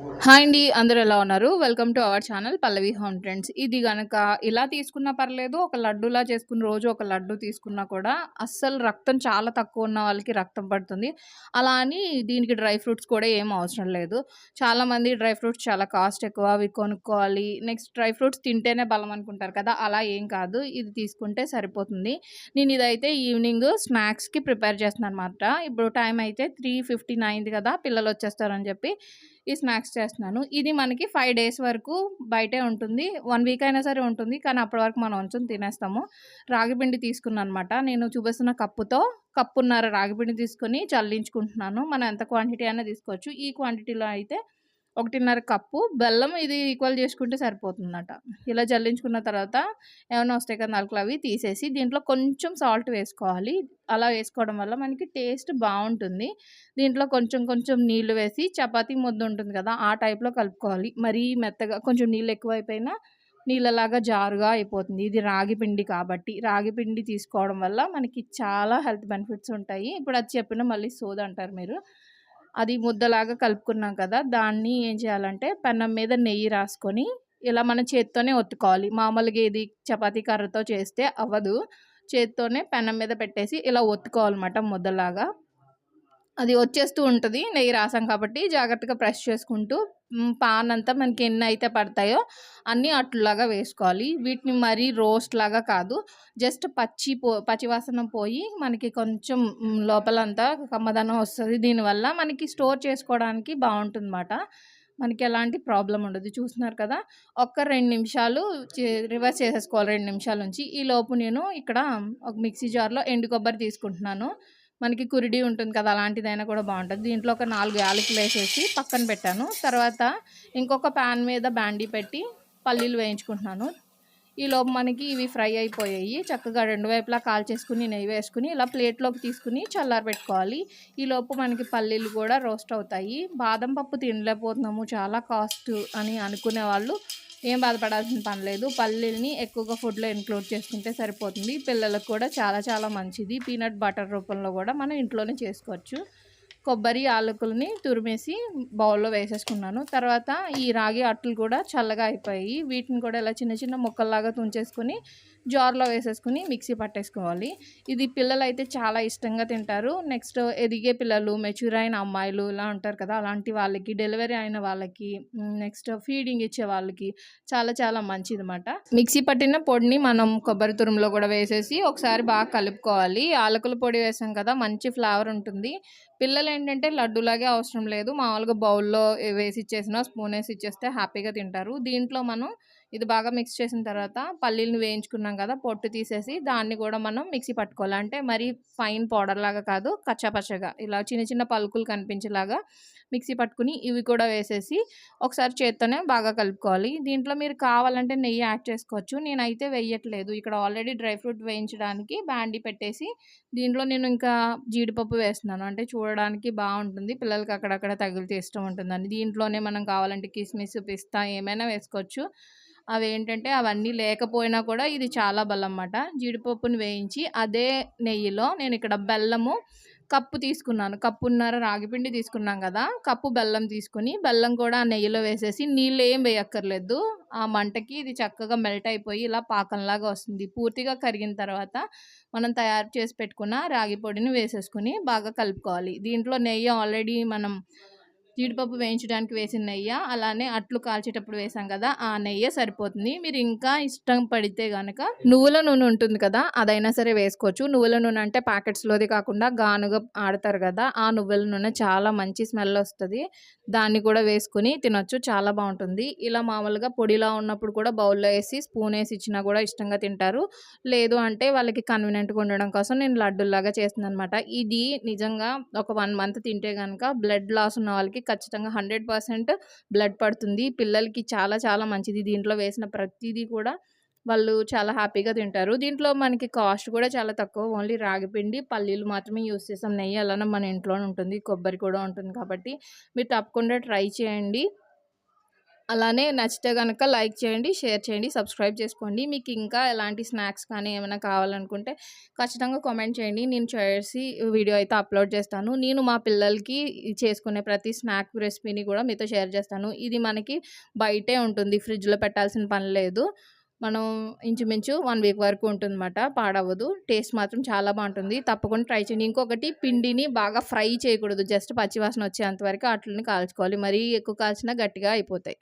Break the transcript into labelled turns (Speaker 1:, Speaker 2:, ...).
Speaker 1: Hi అండి అందరూ ఎలా ఉన్నారు? Welcome to our channel Pallavi home trends ఇది గనక ఇలా తీసుకున్నా పర్లేదు ఒక లడ్డూలా చేసుకుని రోజు ఒక లడ్డు తీసుకున్నా కూడా అస్సలు రక్తం చాలా తక్కువ ఉన్న వాళ్ళకి రక్తం పడుతుంది. అలా అని దీనికి డ్రై ఫ్రూట్స్ కూడా ఏం అవసరం లేదు. చాలామంది డ్రై ఫ్రూట్స్ చాలా కాస్ట్ ఎక్కువ అవి కొనుక్కోవాలి. నెక్స్ట్ డ్రై ఫ్రూట్స్ తింటేనే బలం అనుకుంటారు కదా అలా ఏం కాదు. ఇది తీసుకుంటే సరిపోతుంది. నేను ఇదైతే ఈవినింగ్ స్నాక్స్కి ప్రిపేర్ చేస్తున్నాను అనమాట ఇప్పుడు టైం అయితే త్రీ ఫిఫ్టీ నైన్ది కదా పిల్లలు వచ్చేస్తారని చెప్పి ఈ స్నాక్స్ చేస్తున్నాను. ఇది మనకి ఫైవ్ డేస్ వరకు బయటే ఉంటుంది. వన్ వీక్ అయినా సరే ఉంటుంది. కానీ అప్పటి వరకు మనం ఉంచుని తినేస్తాము. రాగిపిండి తీసుకున్నాను అనమాట నేను చూపిస్తున్న కప్పుతో కప్పున్నర రాగి పిండి తీసుకొని చల్లించుకుంటున్నాను. మనం ఎంత క్వాంటిటీ అయినా తీసుకోవచ్చు. ఈ క్వాంటిటీలో అయితే ఒకటిన్నర కప్పు. బెల్లం ఇది ఈక్వల్ చేసుకుంటే సరిపోతుందన్నమాట ఇలా జల్లించుకున్న తర్వాత ఏమైనా వస్తాయి కదా నలకలు అవి తీసేసి దీంట్లో కొంచెం సాల్ట్ వేసుకోవాలి. అలా వేసుకోవడం వల్ల మనకి టేస్ట్ బాగుంటుంది. దీంట్లో కొంచెం కొంచెం నీళ్ళు వేసి చపాతీ ముద్ద ఉంటుంది కదా ఆ టైప్లో కలుపుకోవాలి. మరీ మెత్తగా కొంచెం నీళ్ళు ఎక్కువైపోయినా నీళ్ళలాగా జారుగా అయిపోతుంది. ఇది రాగి పిండి కాబట్టి. రాగి పిండి తీసుకోవడం వల్ల మనకి చాలా హెల్త్ బెనిఫిట్స్ ఉంటాయి. ఇప్పుడు అది చెప్పిన మళ్ళీ సోది అంటారు మీరు. అది ముద్దలాగా కలుపుకున్నాం కదా దాన్ని ఏం చేయాలంటే పెన్నం మీద నెయ్యి రాసుకొని ఇలా మన చేత్తోనే ఒత్తుకోవాలి. మామూలుగా ఇది చపాతీ కర్రతో చేస్తే అవ్వదు. చేత్తోనే పెన్నం మీద పెట్టేసి ఇలా ఒత్తుకోవాలన్నమాట ముద్దలాగా. అది వచ్చేస్తూ ఉంటుంది. నెయ్యి రాసాం కాబట్టి జాగ్రత్తగా ప్రెస్ చేసుకుంటూ పాన్ అంతా మనకి ఎన్ని అయితే పడతాయో అన్నీ అట్లాగా వేసుకోవాలి. వీటిని మరీ రోస్ట్ లాగా కాదు. జస్ట్ పచ్చి పో పచ్చివాసన పోయి మనకి కొంచెం లోపలంతా కమ్మదనం వస్తుంది. దీనివల్ల మనకి స్టోర్ చేసుకోవడానికి బాగుంటుందన్నమాట. మనకి ఎలాంటి ప్రాబ్లం ఉండదు. చూస్తున్నారు కదా ఒక్క రెండు నిమిషాలు రివర్స్ చేసేసుకోవాలి. రెండు నిమిషాల నుంచి. ఈ లోపు నేను ఇక్కడ ఒక మిక్సీ జార్లో ఎండు కొబ్బరి తీసుకుంటున్నాను. మనకి కురిడి ఉంటుంది కదా అలాంటిదైనా కూడా బాగుంటుంది. దీంట్లో ఒక నాలుగు యాలకులు వేసేసి పక్కన పెట్టాను. తర్వాత ఇంకొక ప్యాన్ మీద బ్యాండీ పెట్టి పల్లీలు వేయించుకుంటున్నాను. ఈలోపు మనకి ఇవి ఫ్రై అయిపోయాయి. చక్కగా రెండు వైపులా కాల్చేసుకుని నెయ్యి వేసుకుని ఇలా ప్లేట్లోకి తీసుకుని చల్లారి పెట్టుకోవాలి. ఈలోపు మనకి పల్లీలు కూడా రోస్ట్ అవుతాయి. బాదం పప్పు తినలేకపోతున్నాము చాలా కాస్ట్ అని అనుకునే వాళ్ళు ఏం బాధపడాల్సిన పని లేదు. పల్లీల్ని ఎక్కువగా ఫుడ్లో ఇంక్లూడ్ చేసుకుంటే సరిపోతుంది. పిల్లలకు కూడా చాలా చాలా మంచిది. పీనట్ బటర్ రూపంలో కూడా మనం ఇంట్లోనే చేసుకోవచ్చు. కొబ్బరి ఆలకులని తురిమేసి బౌల్లో వేసేసుకున్నాను. తర్వాత ఈ రాగి అట్లు కూడా చల్లగా అయిపోయి వీటిని కూడా ఇలా చిన్న చిన్న ముక్కల్లాగా తుంచేసుకుని జార్లో వేసేసుకుని మిక్సీ పట్టేసుకోవాలి. ఇది పిల్లలు అయితే చాలా ఇష్టంగా తింటారు. నెక్స్ట్ ఎదిగే పిల్లలు మెచ్యూర్ అయిన అమ్మాయిలు ఇలా ఉంటారు కదా అలాంటి వాళ్ళకి డెలివరీ అయిన వాళ్ళకి నెక్స్ట్ ఫీడింగ్ ఇచ్చే వాళ్ళకి చాలా చాలా మంచిది అనమాట మిక్సీ పట్టిన పొడిని మనం కొబ్బరి తురుములో కూడా వేసేసి ఒకసారి బాగా కలుపుకోవాలి. ఆలకుల పొడి వేసాం కదా మంచి ఫ్లేవర్ ఉంటుంది. పిల్లలు ఏంటంటే లడ్డూలాగే అవసరం లేదు. మామూలుగా బౌల్లో వేసి ఇచ్చేసినా స్పూన్ వేసి ఇచ్చేస్తే హ్యాపీగా తింటారు. దీంట్లో మనం ఇది బాగా మిక్స్ చేసిన తర్వాత పల్లీలను వేయించుకున్నాం కదా పొట్టు తీసేసి దాన్ని కూడా మనం మిక్సీ పట్టుకోవాలి. అంటే మరీ ఫైన్ పౌడర్ లాగా కాదు కచ్చాపచ్చగా ఇలా చిన్న చిన్న పలుకులు కనిపించేలాగా మిక్సీ పట్టుకుని ఇవి కూడా వేసేసి ఒకసారి చేత్తోనే బాగా కలుపుకోవాలి. దీంట్లో మీరు కావాలంటే నెయ్యి యాడ్ చేసుకోవచ్చు. నేనైతే వేయట్లేదు. ఇక్కడ ఆల్రెడీ డ్రై ఫ్రూట్ వేయించడానికి బ్యాండీ పెట్టేసి దీంట్లో నేను ఇంకా జీడిపప్పు వేస్తున్నాను. అంటే చూడడానికి బాగుంటుంది. పిల్లలకి అక్కడక్కడ తగిలితే ఇష్టం ఉంటుందని. దీంట్లోనే మనం కావాలంటే కిస్మిస్ పిస్తా ఏమైనా వేసుకోవచ్చు. అవి ఏంటంటే అవన్నీ లేకపోయినా కూడా ఇది చాలా బలం అన్నమాట జీడిపప్పుని వేయించి అదే నెయ్యిలో నేను ఇక్కడ బెల్లము కప్పు తీసుకున్నాను. కప్పున్నర రాగిపిండి తీసుకున్నాం కదా కప్పు బెల్లం తీసుకుని బెల్లం కూడా ఆ నెయ్యిలో వేసేసి నీళ్ళు ఏం వేయక్కర్లేదు. ఆ మంటకి ఇది చక్కగా మెల్ట్ అయిపోయి ఇలా పాకంలాగా వస్తుంది. పూర్తిగా కరిగిన తర్వాత మనం తయారు చేసి పెట్టుకున్న రాగి పొడిని వేసేసుకుని బాగా కలుపుకోవాలి. దీంట్లో నెయ్యి ఆల్రెడీ మనం జీడిపప్పు వేయించడానికి వేసిన నెయ్యి అలానే అట్లు కాల్చేటప్పుడు వేసాం కదా ఆ నెయ్యి సరిపోతుంది. మీరు ఇంకా ఇష్టం పడితే కనుక నువ్వుల నూనె ఉంటుంది కదా అదైనా సరే వేసుకోవచ్చు. నువ్వుల నూనె అంటే ప్యాకెట్స్లోది కాకుండా గానుగా ఆడతారు కదా ఆ నువ్వుల నూనె చాలా మంచి స్మెల్ వస్తుంది. దాన్ని కూడా వేసుకుని తినొచ్చు చాలా బాగుంటుంది. ఇలా మామూలుగా పొడిలా ఉన్నప్పుడు కూడా బౌల్లో వేసి స్పూన్ వేసి ఇచ్చినా కూడా ఇష్టంగా తింటారు. లేదు అంటే వాళ్ళకి కన్వీనియంట్గా ఉండడం కోసం నేను లడ్డుల్లాగా చేస్తున్నాను అనమాట ఇది నిజంగా ఒక వన్ మంత్ తింటే కనుక బ్లడ్ లాస్ ఉన్న వాళ్ళకి ఖచ్చితంగా హండ్రెడ్ పర్సెంట్ బ్లడ్ పడుతుంది. పిల్లలకి చాలా చాలా మంచిది. దీంట్లో వేసిన ప్రతిదీ కూడా వాళ్ళు చాలా హ్యాపీగా తింటారు. దీంట్లో మనకి కాస్ట్ కూడా చాలా తక్కువ. ఓన్లీ రాగిపిండి పల్లీలు మాత్రమే యూస్ చేస్తాం. నెయ్యి అలానే మన ఇంట్లోనే ఉంటుంది. కొబ్బరి కూడా ఉంటుంది కాబట్టి మీరు తప్పకుండా ట్రై చేయండి. అలానే నచ్చితే కనుక లైక్ చేయండి, షేర్ చేయండి, సబ్స్క్రైబ్ చేసుకోండి. మీకు ఇంకా ఎలాంటి స్నాక్స్ కానీ ఏమైనా కావాలనుకుంటే ఖచ్చితంగా కామెంట్ చేయండి. నేను చేసి వీడియో అయితే అప్లోడ్ చేస్తాను. నేను మా పిల్లలకి చేసుకునే ప్రతి స్నాక్ రెసిపీని కూడా మీతో షేర్ చేస్తాను. ఇది మనకి బయటే ఉంటుంది. ఫ్రిడ్జ్‌లో పెట్టాల్సిన పని లేదు. మనం ఇంచుమించు వన్ వీక్ వరకు ఉంటుందన్నమాట. పాడవ్వదు. టేస్ట్ మాత్రం చాలా బాగుంటుంది తప్పకుండా ట్రై చేయండి. ఇంకొకటి పిండిని బాగా ఫ్రై చేయకూడదు. జస్ట్ పచ్చివాసన వచ్చేంత వరకు అట్లని కాల్చుకోవాలి. మరీ ఎక్కువ కాల్చినా గట్టిగా అయిపోతాయి.